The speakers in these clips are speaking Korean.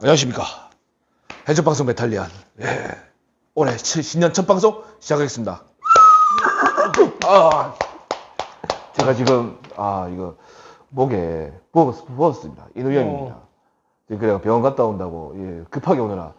안녕하십니까. 해적방송 메탈리안. 예. 올해 치- 신년 첫 방송 시작하겠습니다. 아, 제가 지금, 아, 이거, 목에 부었, 부었습니다. 인후염입니다. 지금 그래가 병원 갔다 온다고, 예, 급하게 오느라,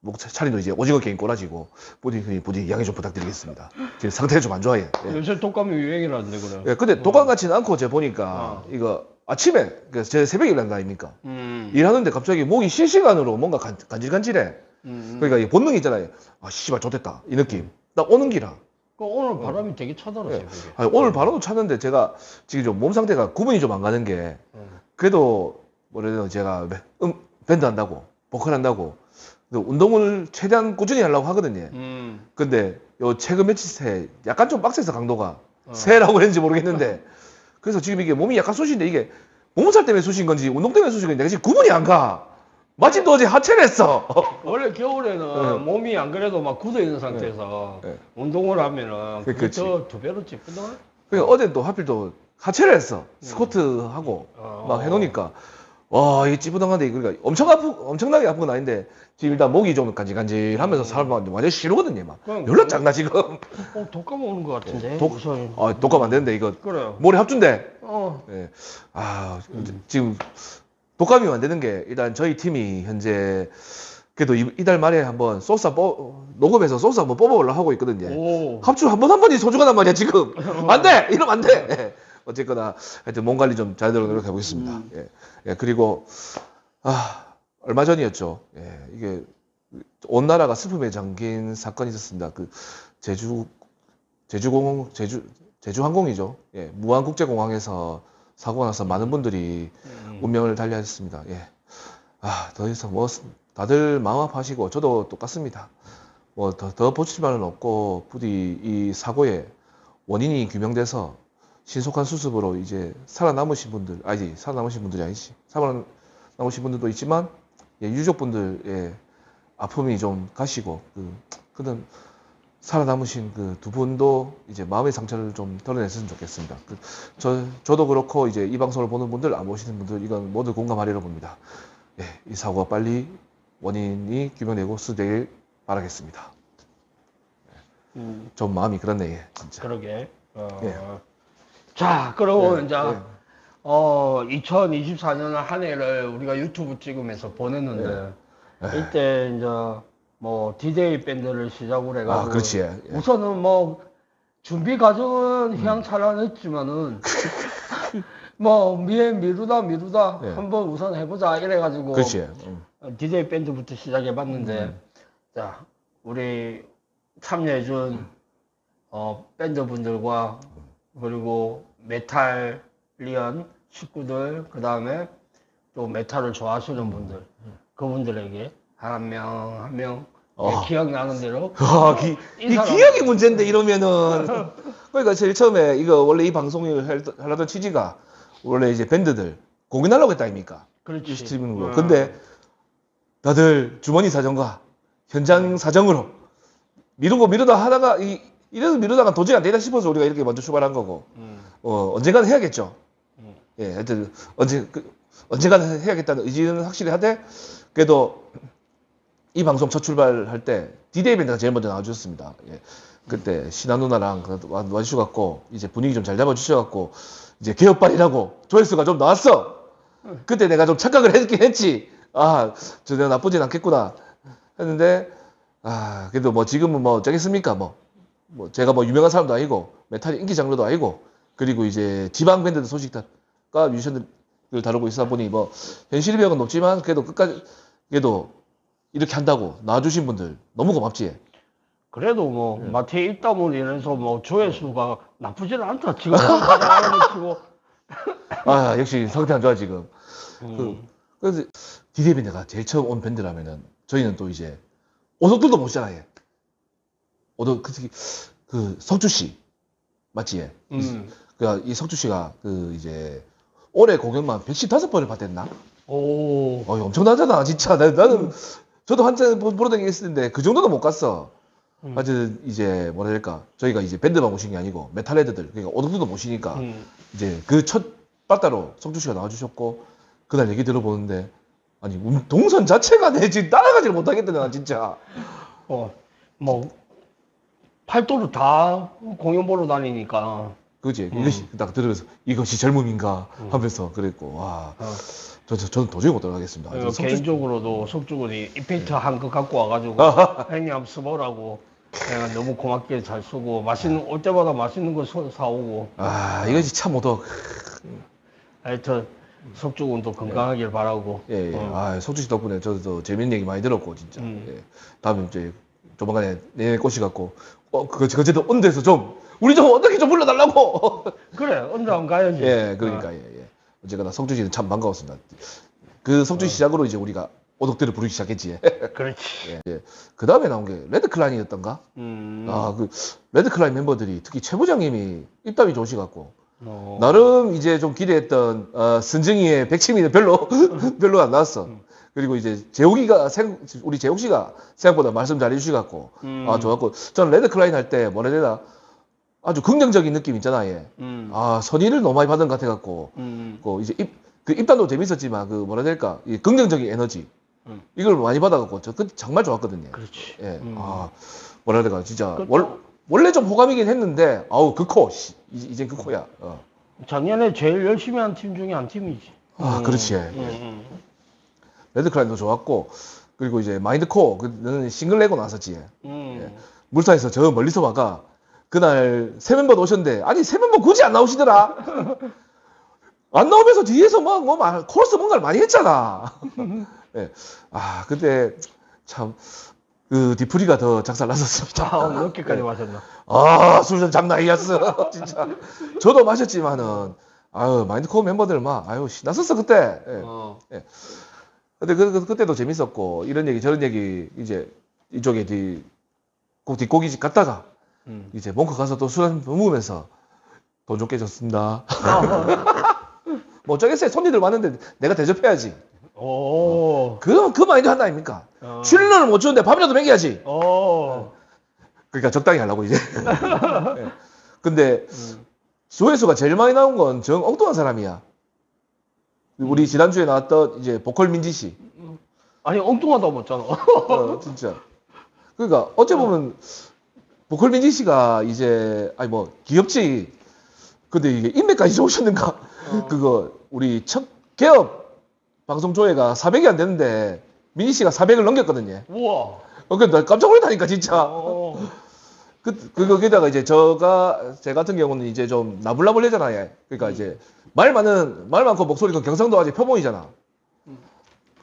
목 차- 차림도 이제 오징어 게임 꼬라지고, 부디, 부디 양해 좀 부탁드리겠습니다. 지금 상태가 좀 안 좋아요. 예. 요새 독감이 유행이라는데 그래. 예, 근데 독감 같지는 않고 제가 보니까, 어. 이거, 아침에, 그, 제 새벽에 거 아닙니까? 음. 일하는데 갑자기 목이 실시간으로 뭔가 간, 간질간질해. 음. 그러니까 이 본능 있잖아요. 아, 씨발, 좋됐다. 이 느낌. 딱 오는 기라. 그 오늘 바람이 되게 차더라 예. 새벽에. 아니, 오늘 바로도 찼는데 제가 지금 좀 몸 상태가 구분이 좀 안 가는 게 음. 그래도 되나 제가 매- 음, 밴드 한다고 보컬 한다고 근데 운동을 최대한 꾸준히 하려고 하거든요. 음. 근데 요 최근 며칠 새 약간 좀 빡세서 강도가 어. 새라고 했는지 모르겠는데 그래서 지금 이게 몸이 약간 쑤신데 이게 몸살 때문에 쑤신 건지 운동 때문에 쑤신 건지 내가 지금 구분이 안 가. 마침 또 어제 하체를 했어. 원래 겨울에는 네. 몸이 안 그래도 막 굳어 있는 상태에서 네. 운동을 하면은 그- 그치. 더두 배로 찌거든. 그러니까 어제 또 하필 또 하체를 했어. 스쿼트 하고 어. 막 해놓으니까 와, 이 찌부당한데 그러니까 엄청 아프 엄청나게 아픈 건 아닌데 지금 일단 목이 좀 간질간질 하면서 사람 완전 싫어거든요, 막. 연락 장나 지금. 어, 독감 오는 것 같은데. 독- 우선. 아, 독감 안 되는데 이거 그래. 모래 합준대. 어. 예. 아, 지금 독감이 안 되는 게 일단 저희 팀이 현재 그래도 이, 이달 말에 한번 소스 한 뽑, 녹음해서 소스 한번 뽑아보려고 하고 있거든요. 오. 합주 한 번 한 번이 소중하단 말이야 지금 안 돼 이러면 안돼 예. 어쨌거나 하여튼 몸 관리 좀잘 되도록 노력해 보겠습니다 음. 예. 예, 그리고 아 얼마 전이었죠 예, 이게 온 나라가 슬픔에 잠긴 사건이 있었습니다 그 제주 제주공항 제주 제주항공이죠 예, 무안국제공항에서 사고가 나서 많은 분들이 음. 운명을 달리하셨습니다 예. 아 더 이상 뭐 다들 마음 아파하시고 저도 똑같습니다 뭐 더 더 보칠 말은 없고 부디 이 사고의 원인이 규명돼서 신속한 수습으로 이제 살아남으신 분들 아니지 살아남으신 분들이 아니지 살아남으신 분들도 있지만 예, 유족분들의 아픔이 좀 가시고 그 그는 살아남으신 그 두 분도 이제 마음의 상처를 좀 덜어냈으면 좋겠습니다. 그, 저 저도 그렇고 이제 이 방송을 보는 분들 안 보시는 분들 이건 모두 공감하리라 봅니다. 예, 이 사고가 빨리 원인이 규명되고 수되길 바라겠습니다. 음. 좀 마음이 그렇네, 예, 진짜. 그러게. 어. 예. 자, 그러고 예, 이제 예. 어 2024년 한 해를 우리가 유튜브 찍으면서 보냈는데 예. 이때 이제 뭐 디데이 밴드를 시작으로 해가지고 아, 그렇지. 예. 예. 우선은 뭐 준비 과정은 휘황찬란했지만은 뭐 미에 미루다 미루다 예. 한번 우선 해보자 이래가지고 그렇지. 음. 어, 디데이 밴드부터 시작해봤는데 음. 자 우리 참여해준 어, 밴드 분들과 그리고 메탈리언 식구들 그 다음에 또 메탈을 좋아하시는 분들 그분들에게 한 명 한명 어. 기억나는 대로 와, 기, 이 기억이 문제인데 이러면은 그러니까 제일 처음에 이거 원래 이 방송을 할- 하려던 취지가 원래 이제 밴드들 공연하려고 했다 아닙니까? 그렇지 이 스트리밍으로. 어. 근데 다들 주머니 사정과 현장 사정으로 미루고 미루다 하다가 이 이래서 미루다가 도저히 안 되다 싶어서 우리가 이렇게 먼저 출발한 거고 음, 어 언젠가는 해야겠죠. 음. 예, 하여튼 언제 그, 언젠가는 해야겠다는 의지는 확실히 하되 그래도 이 방송 첫 출발할 때 디데이 밴드가 제일 먼저 나와주셨습니다. 예. 그때 신하 누나랑 그 와- 와주셔갖고 이제 분위기 좀 잘 잡아주셔갖고 이제 개업발이라고 조회수가 좀 나왔어. 그때 내가 좀 착각을 했긴 했지. 아, 저 내가 나쁘진 않겠구나 했는데 아 그래도 뭐 지금은 뭐 어쩌겠습니까 뭐. 뭐 제가 뭐 유명한 사람도 아니고 메탈이 인기 장르도 아니고 그리고 이제 지방 밴드들 소식과 뮤지션들을 다루고 있어 보니 뭐 현실 비용은 높지만 그래도 끝까지 그래도 이렇게 한다고 나와주신 분들 너무 고맙지. 그래도 뭐 예. 마트에 있다면 이래서 뭐 조회수가 나쁘지는 않다 지금 치고 아 역시 상태 안 좋아 지금. 음. 그래서 디데이 밴드가 제일 처음 온 밴드라면은 저희는 또 이제 오덕들도 모시잖아요. 오덕 그, 그 석주 씨 맞지? 음. 그이 석주 씨가 그 이제 올해 공연만 115번을 봤댔나? 오. 어, 엄청나잖아, 진짜. 나, 나는, 저도 한참 보- 보러 다니겠었는데, 그 정도는 못 갔어. 음. 하여튼, 이제, 뭐라 할까. 저희가 이제 밴드만 모신 게 아니고, 메탈 헤드들, 그러니까 오덕들도 모시니까, 음. 이제 그 첫 빠따로 성주 씨가 나와주셨고, 그날 얘기 들어보는데, 아니 운- 동선 자체가 내 지금 따라가지를 못하겠다 나 진짜. 어, 뭐 팔도를 다 공연 보러 다니니까. 그지 음. 이것이 딱 들으면서 이것이 젊음인가 하면서 그랬고 와 어. 저, 저, 저는 도저히 못 따라가겠습니다. 어, 저 성주- 개인적으로도 석주군이 이펙트 한 거 갖고 와가지고 형님 한번 써보라고 내가 너무 고맙게 잘 쓰고 맛있는 올 때마다 맛있는 거 사- 사오고 아 이것이 참 오덕. 하여튼 석주군도 건강하길 바라고 예, 예. 어. 아, 석주 씨 덕분에 저도 재밌는 얘기 많이 들었고, 진짜. 음. 예. 다음에 이제 조만간에 내년에 꽃이 갖고, 어, 그거, 그제도 언데서 좀, 우리 좀 어떻게 좀 불러달라고! 그래 언제 안 가야지 예, 그러니까, 예, 예. 어쨌거나 석주 씨는 참 반가웠습니다. 그 석주 씨 시작으로 이제 우리가 오덕들을 부르기 시작했지. 어, 그렇지 예. 그 다음에 나온 게 레드클라인이었던가? 음. 아, 그, 레드클라인 멤버들이, 특히 최 부장님이 입담이 좋으시갖고, 어. 나름 이제 좀 기대했던 어, 순정이의 백치미는 별로 별로 안 나왔어. 그리고 이제 재욱이가 생, 우리 재욱 씨가 생각보다 말씀 잘 해 주시갖고 음. 아 좋았고 저는 레드 클라인 할 때 뭐라 해야 되나 아주 긍정적인 느낌 있잖아 얘. 음. 아 선의를 너무 많이 받은 것 같아갖고 음. 그 이제 입, 그 입단도 재밌었지만 그 뭐라 해야 될까 이 긍정적인 에너지 음. 이걸 많이 받아갖고 저 그, 정말 좋았거든요. 그렇지 예. 음. 아 뭐라 해야 될까 진짜 그 월, 원래 좀 호감이긴 했는데 아우 그코 이제 그 코야. 어. 작년에 제일 열심히 한 팀 중에 한 팀이지 아, 음. 그렇지. 음, 음. 레드클라인도 좋았고 그리고 이제 마인드코어 그는 싱글 내고 나섰지 음. 물산에서 저 멀리서 와가 그날 새 멤버 오셨는데 아니 새 멤버 굳이 안 나오시더라 안 나오면서 뒤에서 막뭐 뭐, 코러스 뭔가를 많이 했잖아 예. 아 그때 참 그 디프리가 더 작살 났었습니다 아, 몇 개까지 마셨나? 아, 술전 장난 아니었어. 진짜. 저도 마셨지만은, 아유, 마인드코어 멤버들 막, 아유, 신났었어, 그때. 예. 어. 근데 그, 그, 그 때도 재밌었고, 이런 얘기, 저런 얘기, 이제, 이쪽에 뒤, 꼭 뒷고기집 갔다가, 음. 이제 몽크 가서 또 술한번 먹으면서, 돈 좀 깨졌습니다. 뭐 어쩌겠어요. 손님들 많은데 내가 대접해야지. 오. 그, 그 마인드 하나 아닙니까? 어. 출연료를 못 주는데 밥이라도 먹여야지. 오. 그러니까 적당히 하려고, 이제. 예. 근데, 음. 조회수가 제일 많이 나온 건 정 엉뚱한 사람이야. 우리 지난주에 나왔던 이제 보컬 민지 씨. 아니 엉뚱하다 못잖아. 어, 진짜. 그러니까 어째 보면 보컬 민지 씨가 이제 아니 뭐 귀엽지. 근데 이게 인맥까지 좋으셨는가? 그거 우리 첫 개업 방송 조회가 400이 안 되는데 민지 씨가 400을 넘겼거든요. 우와. 어, 그나 깜짝 놀랐다니까 진짜. 어. 그, 그, 거기다가 이제 저가, 제 같은 경우는 이제 좀 나불나불하잖아요. 그러니까 이제 말 많은, 말 많고 목소리 그 경상도 아직 표본이잖아.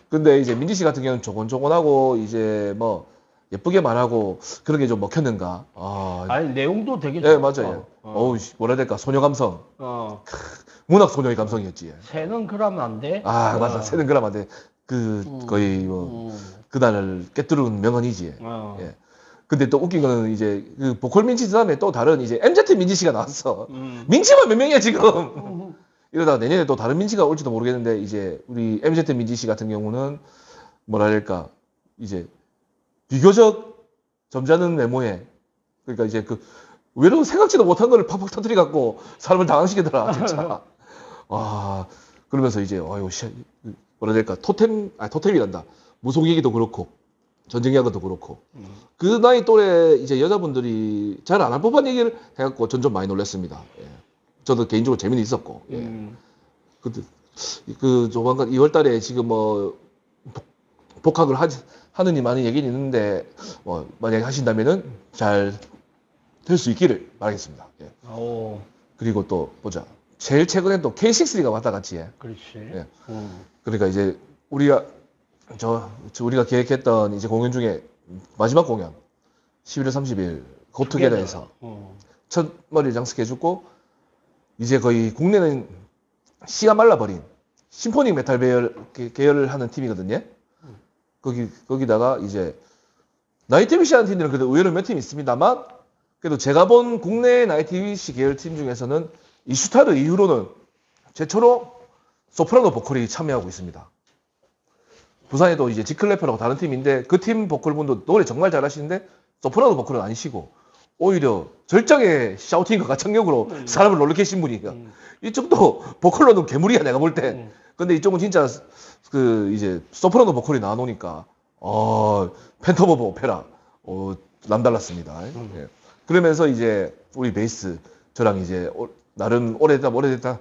근데 이제 민지 씨 같은 경우는 조곤조곤하고 이제 뭐 예쁘게 말하고 그런 게 좀 먹혔는가. 아, 아니 내용도 되게 예, 좋았다. 맞아요. 어. 씨, 뭐라 해야 될까. 소녀 감성. 어. 문학 소녀의 감성이었지. 새는 그러면 안 돼. 아, 어. 맞아. 세는 그람한테 그, 음. 거의 뭐, 음. 그날을 깨뚫은 명언이지. 어. 예. 근데 또 웃긴 거는 이제 그 보컬 민지 다음에 또 다른 이제 MZ 민지 씨가 나왔어. 음. 민지만 몇 명이야 지금. 음. 이러다가 내년에 또 다른 민지가 올지도 모르겠는데 이제 우리 MZ 민지 씨 같은 경우는 뭐라 할까 이제 비교적 점잖은 외모에 그러니까 이제 그 의외로 생각지도 못한 거를 팍팍 터뜨려 갖고 사람을 당황시키더라 진짜. 아 그러면서 이제 아유 씨 뭐라 해야 될까 토템 아 토템이란다 무속 얘기도 그렇고 전쟁 이야기도 그렇고 음. 그 나이 또래 이제 여자분들이 잘 안 할 법한 얘기를 해갖고 전 좀 많이 놀랐습니다. 예. 저도 개인적으로 재미는 있었고. 예. 음. 그, 그 조만간 2월달에 지금 뭐 복- 복학을 하, 하느니 많은 얘기는 있는데 뭐 만약에 하신다면은 잘 될 수 있기를 바라겠습니다. 예. 오. 그리고 또 보자. 제일 최근에 또 K6가 왔다 갔지. 예. 그렇지. 예. 음. 그러니까 이제 우리가 저, 저 우리가 계획했던 이제 공연 중에 마지막 공연 11월 30일 고투게더에서 어. 첫 머리를 장식해주고 이제 거의 국내는 씨가 말라버린 심포닉 메탈 계열, 계- 계열을 하는 팀이거든요. 거기 거기다가 이제 나이트비시 하는 팀들은 그래도 의외로 몇 팀 있습니다만 그래도 제가 본 국내 나이트비시 계열 팀 중에서는 이슈타르 이후로는 최초로 소프라노 보컬이 참여하고 있습니다. 부산에도 이제 지클래퍼라고 다른 팀인데 그 팀 보컬분도 노래 정말 잘하시는데 소프라노 보컬은 아니시고 오히려 절정의 샤우팅과 가창력으로 사람을 놀래켜 신 분이니까 음. 이쪽도 보컬로는 괴물이야 내가 볼 때. 음. 근데 이쪽은 진짜 그 이제 소프라노 보컬이 나와놓으니까 어 팬텀 오브 오페라 어 남달랐습니다. 예. 그러면서 이제 우리 베이스 저랑 이제 오- 나름 오래됐다 오래됐다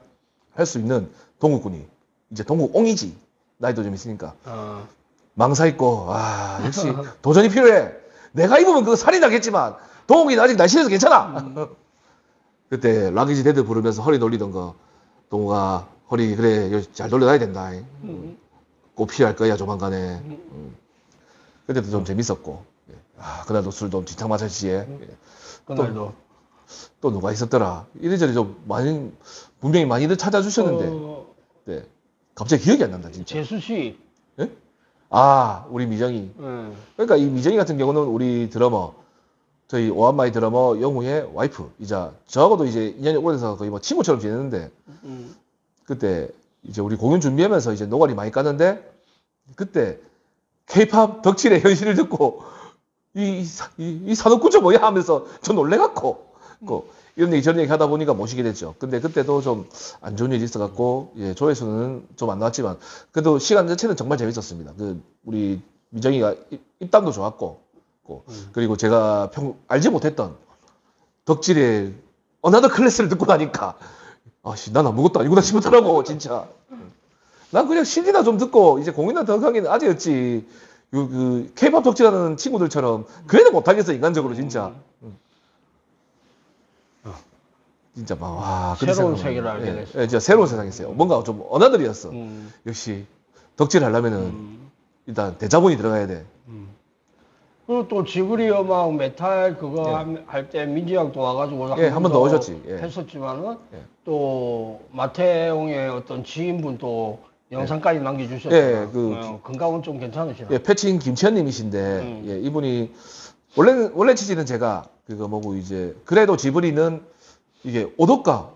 할 수 있는 동욱군이 이제 동욱 옹이지 나이도 좀 있으니까 어, 망사 있고 아 역시 도전이 필요해. 내가 입으면 그거 살이 나겠지만 동욱이는 아직 날씬해서 괜찮아. 그때 락이지 데드 부르면서 허리 놀리던 거 동욱아 허리 그래 잘 돌려놔야 된다. 음. 꼭 필요할 거야 조만간에. 음. 그때도 좀 재밌었고 예. 아 그날도 술도 뒤탕 마찰시에 예. 그날도 또 누가 있었더라. 이래저래 좀 많이 분명히 많이들 찾아주셨는데 어, 네. 갑자기 기억이 안 난다 진짜. 재수 씨 예? 아 우리 미정이 음. 그러니까 이 미정이 같은 경우는 우리 드러머 저희 오한마이 드러머 영우의 와이프이자 저하고도 이제 인연이 오래돼서 거의 뭐 친구처럼 지내는데 음. 그때 이제 우리 공연 준비하면서 이제 노가리 많이 까는데 그때 케이팝 덕질의 현실을 듣고 이, 이, 사- 이, 이 산업구조 뭐야 하면서 저 놀래갖고 그 이런 얘기 저런 얘기 하다 보니까 모시게 됐죠. 근데 그때도 좀 안 좋은 일이 있어갖고 예, 조회수는 좀 안 나왔지만 그래도 시간 자체는 정말 재밌었습니다. 그 우리 미정이가 입- 입담도 좋았고 그, 그리고 제가 평 알지 못했던 덕질의 어나더 클래스를 듣고 나니까 아씨 난 아무것도 아니구나 싶었더라고 진짜 난 그냥 CD나 좀 듣고 이제 공연나 더 가기는 아직였지 그, 그 K-pop 덕질하는 친구들처럼 그래도 못하겠어 인간적으로 진짜 응. 진짜 막 와 새로운 세계를 알게 됐어. 예, 진짜 새로운 세상이었어요 뭔가 좀 어나들이었어 음. 역시 덕질 하려면은 음. 일단 대자본이 들어가야 돼 그리고 또 지브리 음악 메탈 그거 예. 할때 민지양도 와가지고 예, 한 번 더 오셨지. 예. 했었지만은 예. 또 마태용의 어떤 지인분도 영상까지 남겨주셨어요. 예, 그 어, 건강은 좀 괜찮으시나? 예, 패친 김치현님이신데 음. 예, 이분이 원래 원래 취지는 제가 그거 뭐고 이제 그래도 지브리는 이게 오덕가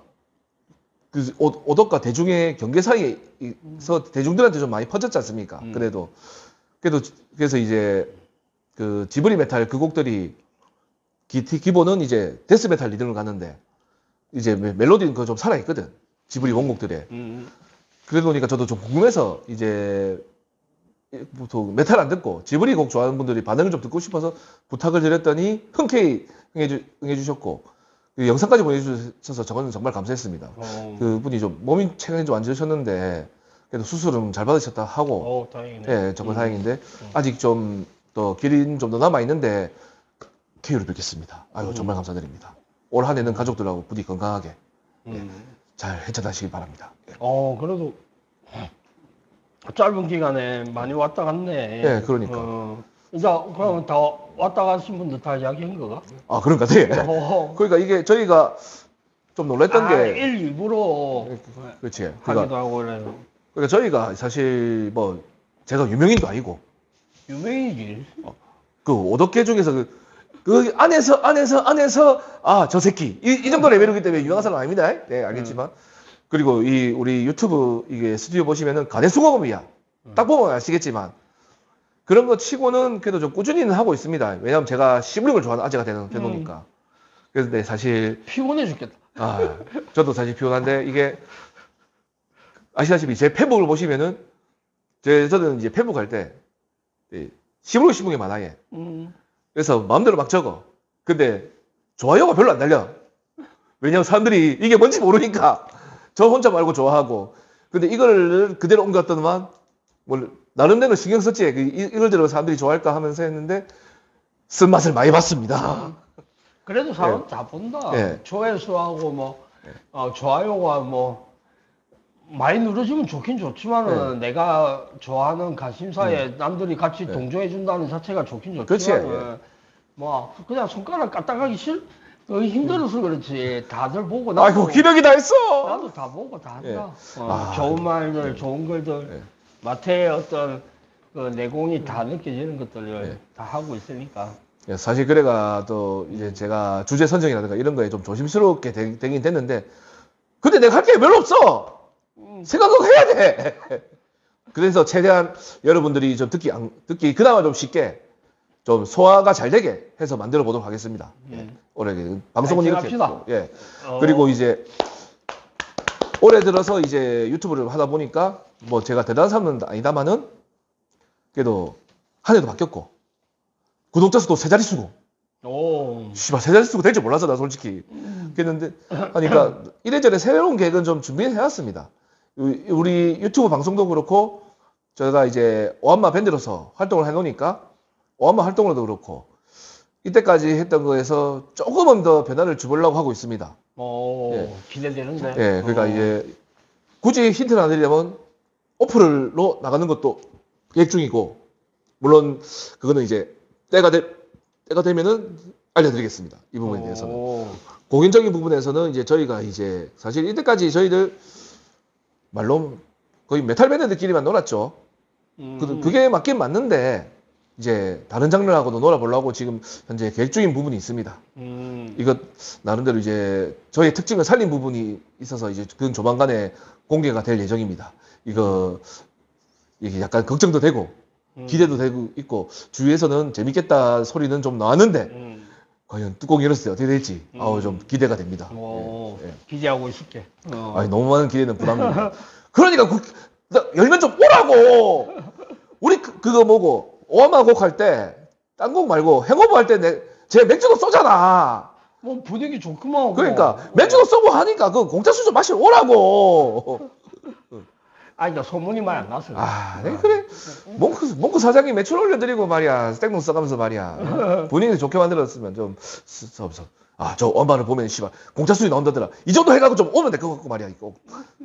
그 오- 오덕가 대중의 경계 사이에서 대중들한테 좀 많이 퍼졌지 않습니까? 음. 그래도 그래도 지- 그래서 이제 그 지브리 메탈 그 곡들이 기, 기본은 이제 데스 메탈 리듬을 가는데 이제 멜- 멜로디는 그거 좀 살아 있거든 지브리 원곡들에 음. 그러다 보니까 저도 좀 궁금해서 이제 보통 메탈 안 듣고 지브리 곡 좋아하는 분들이 반응을 좀 듣고 싶어서 부탁을 드렸더니 흔쾌히 응해주, 응해주셨고 그 영상까지 보내주셔서 저거는 정말 감사했습니다. 어, 그 분이 좀 몸이 최근에 좀 안 좋으셨는데 그래도 수술은 잘 받으셨다 하고 어, 다행이네. 예 정말 음. 다행인데 아직 좀 더 길은 좀더 남아 있는데 쾌유를 뵙겠습니다. 아유 음. 정말 감사드립니다. 올 한해는 가족들하고 부디 건강하게 음. 잘 헤쳐나시기 바랍니다. 예. 어, 그래도 짧은 기간에 많이 왔다 갔네. 예, 그러니까. 어, 이제 그러면 다 왔다 가신 분들 다 이야기한 거가? 아 그런가 네. 어, 그러니까 이게 저희가 좀 놀랬던 아, 게 일 일부러 그렇지. 하기도 그러니까, 하고 그래. 그러니까 저희가 사실 뭐 제가 유명인도 아니고 유명이지. 그 오덕계 중에서 그, 그 안에서 안에서 안에서 아 저 새끼 이, 이 정도 레벨이기 때문에 유명한 사람 아닙니다. 네 알겠지만 그리고 이 우리 유튜브 이게 스튜디오 보시면은 가대수공업이야. 딱 보면 아시겠지만 그런 거 치고는 그래도 좀 꾸준히는 하고 있습니다. 왜냐하면 제가 시블링을 좋아하는 아재가 되는 되노니까. 그래서 네, 사실 피곤해 죽겠다. 아, 저도 사실 피곤한데 이게 아시다시피 제 페북을 보시면은 제 저는 이제 페북 할때 시무룩 시무게 많아요. 음. 그래서 마음대로 막 적어. 근데 좋아요가 별로 안 달려. 왜냐면 사람들이 이게 뭔지 모르니까 저 혼자 말고 좋아하고. 근데 이걸 그대로 옮겼더니만 뭐 나름대로 신경 썼지. 그 이- 이걸 들어 사람들이 좋아할까 하면서 했는데 쓴맛을 많이 봤습니다. 그래도 사람 다 본다. 예. 조회수하고 뭐 어, 좋아요가 뭐 많이 누르지면 좋긴 좋지만은 내가 좋아하는 관심사에 남들이 같이 네. 동조해 준다는 자체가 좋긴 좋지만 뭐 그냥 손가락 까딱하기 싫 어, 힘들어서 그렇지 다들 보고 나도 아이고 기력이 다 했어. 나도 다 보고 다 한다. 예. 어, 아, 좋은 말들, 좋은 글들, 예. 마태의 어떤 그 내공이 다 느껴지는 것들을 예. 다 하고 있으니까. 예, 사실 그래가 또 이제 제가 주제 선정이라든가 이런 거에 좀 조심스럽게 되, 긴 됐는데 근데 내가 할 게 별로 없어 생각은 해야 돼 그래서 최대한 여러분들이 좀 듣기 안- 듣기 그나마 좀 쉽게 좀 소화가 잘 되게 해서 만들어 보도록 하겠습니다. 예. 음. 올해 그 방송은 이렇게. 했고, 예. 어, 그리고 이제 올해 들어서 이제 유튜브를 하다 보니까 뭐 제가 대단한 사람은 아니다마는 그래도 한 해도 바뀌었고 구독자 수도 세 자릿수고. 오. 씨발 세 자릿수가 될줄 몰랐어 나 솔직히 그랬는데 하니까 이래저래 새로운 계획은 좀 준비해 왔습니다. 우리 유튜브 방송도 그렇고 저희가 이제 오한마 밴드로서 활동을 해놓으니까 오한마 활동으로도 그렇고 이때까지 했던 거에서 조금은 더 변화를 주보려고 하고 있습니다 오. 예. 기대되는데. 예, 그러니까 어. 이제 굳이 힌트를 안 드리려면 어플로 나가는 것도 계획 중이고 물론 그거는 이제 때가 되, 때가 되면은 알려드리겠습니다. 이 부분에 대해서는 오. 공연적인 부분에서는 이제 저희가 이제 사실 이때까지 저희들 말로 거의 메탈 밴드들끼리만 놀았죠. 음. 그, 그게 맞긴 맞는데 이제 다른 장르하고도 놀아보려고 지금 현재 계획 중인 부분이 있습니다. 음. 이것 나름대로 이제 저의 특징을 살린 부분이 있어서 이제 그건 조만간에 공개가 될 예정입니다. 이거 이게 약간 걱정도 되고 음. 기대도 되고 있고 주위에서는 재밌겠다 소리는 좀 나왔는데 음. 과연 뚜껑 열었을 때 어떻게 될지 음. 아우 좀 기대가 됩니다. 오. 예, 예. 기대하고 있을게. 어. 아니 너무 많은 기대는 부담입니다. 그러니까 그, 나 열면 좀 오라고. 우리 그, 그거 뭐고 오하마 곡 할 때 딴 곡 말고 행오버 할때 내 제 맥주도 쏘잖아. 뭐 분위기 좋구만. 그러니까 뭐. 맥주도 쏘고 하니까 그 공짜수 좀 마시러 오라고. 아니 나 소문이 많이 안 났어. 아, 네, 그래. 몽크 몽크 사장님 매출 올려드리고 말이야. 스택농 써가면서 말이야. 분위기 좋게 만들었으면 좀 없어. 아, 저 엄마를 보면 씨발 공짜수이 나온다더라. 이 정도 해가지고 좀 오면 될 것 같고 말이야. 이거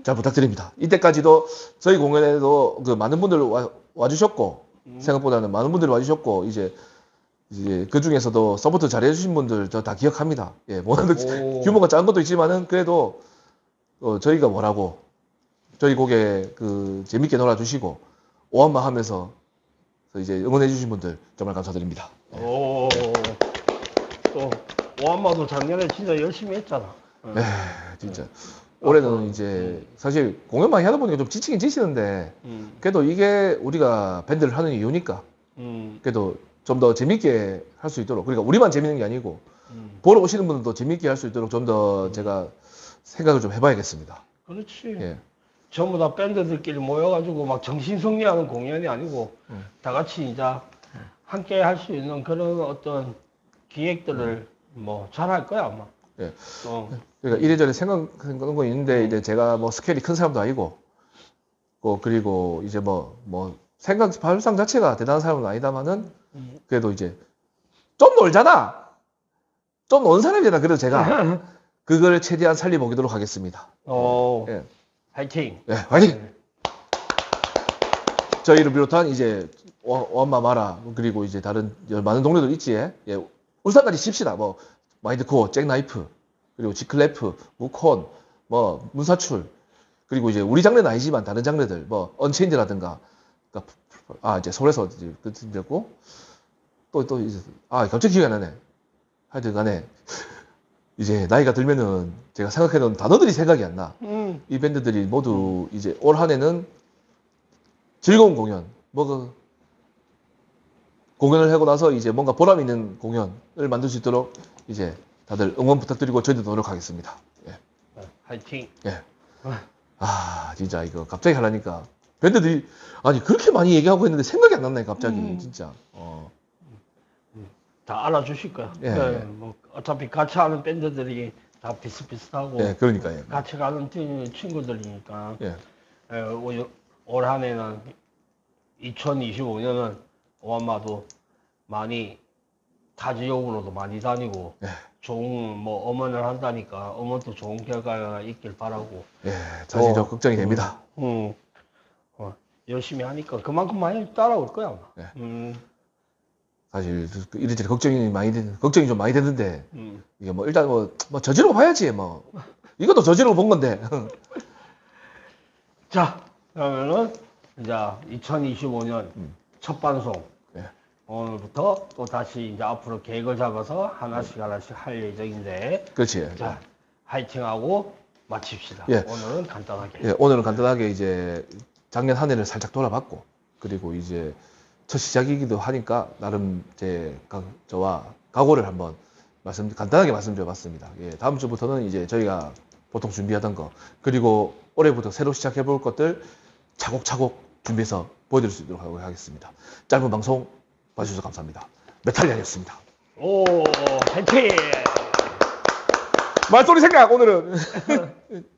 잘 부탁드립니다. 이때까지도 저희 공연에도 그 많은 분들 와, 와주셨고 생각보다는 많은 분들이 와주셨고 이제 이제 그 중에서도 서포트 잘해주신 분들 저 다 기억합니다. 예, 뭐 오. 규모가 작은 것도 있지만은 그래도 어, 저희가 뭐라고 저희 곡에 그 재밌게 놀아주시고 오한마 하면서 이제 응원해주신 분들 정말 감사드립니다. 오. 또 오한마도 작년에 진짜 열심히 했잖아. 어. 네, 진짜 올해는 이제 사실 공연 많이 하다 보니까 좀 지치긴 지치는데 음. 그래도 이게 우리가 밴드를 하는 이유니까 음. 그래도 좀 더 재밌게 할 수 있도록 그러니까 우리만 재밌는 게 아니고 음. 보러 오시는 분들도 재밌게 할 수 있도록 좀 더 제가 생각을 좀 해봐야겠습니다. 그렇지. 예. 전부 다 밴드들끼리 모여가지고 막 정신승리하는 공연이 아니고 음. 다 같이 이제 함께 할 수 있는 그런 어떤 기획들을 뭐 잘 할 거야 아마. 예. 어. 그러니까 이래저래 생각하는 거 있는데 이제 제가 뭐 스케일이 큰 사람도 아니고 어, 그리고 이제 뭐뭐 생각 발상 자체가 대단한 사람은 아니다마는 음. 그래도 이제 좀 놀잖아! 좀 노는 사람이잖아 그래도 제가. 그걸 최대한 살려보도록 하겠습니다. 어. 예, 파이팅. 예 화이팅! 저희를 비롯한 이제 어, 엄마 마라 그리고 이제 다른 많은 동료들 있지 예 울산까지 칩시다. 뭐 마인드코어 잭나이프 그리고 지클래프 무콘 뭐 문사출 그리고 이제 우리 장르는 아니지만 다른 장르들 뭐 언체인드라든가 그러니까 아 이제 서울에서 이제 그랬고 또 또 이제 아 갑자기 기억이 안 나네 하여튼간에 이제 나이가 들면은 제가 생각해놓은 단어들이 생각이 안 나. 음. 이 밴드들이 모두 이제 올 한 해는 즐거운 공연, 뭐그 공연을 하고 나서 이제 뭔가 보람 있는 공연을 만들 수 있도록 이제 다들 응원 부탁드리고 저희도 노력하겠습니다. 예. 어, 파이팅. 예. 아, 진짜 이거 갑자기 하려니까 밴드들이 아니 그렇게 많이 얘기하고 했는데 생각이 안 났네 갑자기 음. 진짜. 어. 다 알아주실 거야. 예, 네, 예. 뭐 어차피 같이 하는 밴드들이 다 비슷비슷하고 예, 그러니까 요. 같이 가는 팀 친구들이니까 예. 예, 올, 올 한해는 2025년은 오한마도 많이 타 지역으로도 많이 다니고 예. 좋은 뭐 엄언을 한다니까 엄언도 좋은 결과가 있길 바라고 예, 사실 어. 좀 걱정이 됩니다. 음, 어, 열심히 하니까 그만큼 많이 따라올 거야 아마. 예. 음, 사실 그 이리저리 걱정이 많이 되는 걱정이 좀 많이 되는데 음. 이게 뭐 일단 뭐, 뭐 저지르고 봐야지 뭐 이것도 저지르고 본 건데 자, 그러면은 이제 2025년 음. 첫 방송 예. 오늘부터 또 다시 이제 앞으로 계획을 잡아서 하나씩 하나씩 할 예정인데 그렇지 자, 화이팅하고 마칩시다. 예. 오늘은 간단하게. 예, 오늘은 간단하게 이제 작년 한 해를 살짝 돌아봤고 그리고 이제 첫 시작이기도 하니까 나름 제 가- 저와 각오를 한번 말씀 간단하게 말씀드려봤습니다. 예, 다음 주부터는 이제 저희가 보통 준비하던 거 그리고 올해부터 새로 시작해볼 것들 차곡차곡 준비해서 보여드릴 수 있도록 하겠습니다. 짧은 방송 봐주셔서 감사합니다. 메탈리안이었습니다. 오, 파이팅! 말소리 생각 오늘은